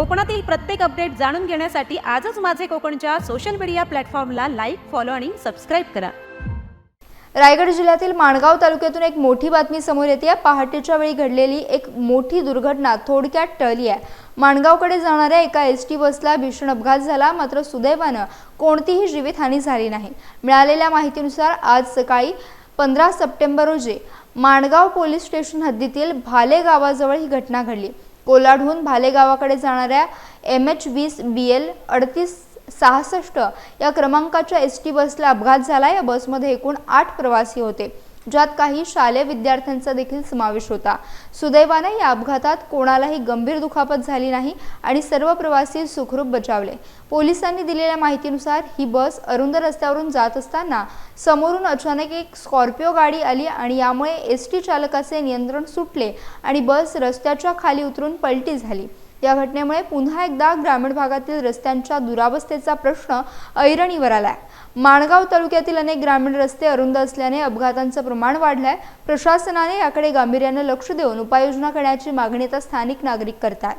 कोकणातील प्रत्येक अपडेट जाणून घेण्यासाठी आजच माझे कोकणच्या सोशल मीडिया प्लॅटफॉर्मला लाईक फॉलो आणि सबस्क्राईब करा. रायगड जिल्ह्यातील माणगाव तालुक्यातून एक मोठी बातमी समोर येते. आहे पहाटेच्या वेळी घडलेली एक मोठी दुर्घटना थोडक्यात टळली आहे. माणगावकडे जाणाऱ्या एका एस टी बसला भीषण अपघात झाला मात्र सुदैवानं कोणतीही जीवितहानी झाली नाही. मिळालेल्या माहितीनुसार आज सकाळी पंधरा सप्टेंबर रोजी माणगाव पोलीस स्टेशन हद्दीतील भाले गावाजवळ ही घटना घडली. कोलाडहून भालेगावाकडे जाणाऱ्या एम एच वीस बी एल अडतीस सहासष्ट या क्रमांकाच्या एस टी बसला अपघात झाला. या बसमध्ये एकूण आठ प्रवासी होते. ज्यात काही शालेय विद्यार्थ्यांचा देखील समावेश होता. सुदैवाने या अपघातात कोणालाही गंभीर दुखापत झाली नाही आणि सर्व प्रवासी सुखरूप बचावले. पोलिसांनी दिलेल्या माहितीनुसार ही बस अरुंद रस्त्यावरून जात असताना समोरून अचानक एक स्कॉर्पिओ गाडी आली आणि यामुळे एस टी चालकाचे नियंत्रण सुटले आणि बस रस्त्याच्या खाली उतरून पलटी झाली. या घटनेमुळे पुन्हा एकदा ग्रामीण भागातील रस्त्यांच्या दुरावस्थेचा प्रश्न ऐरणीवर आलाय. माणगाव तालुक्यातील अनेक ग्रामीण रस्ते अरुंद असल्याने अपघातांचं प्रमाण वाढलंय. प्रशासनाने याकडे गांभीर्यानं लक्ष देऊन उपाययोजना करण्याची मागणी आता स्थानिक नागरिक करतात.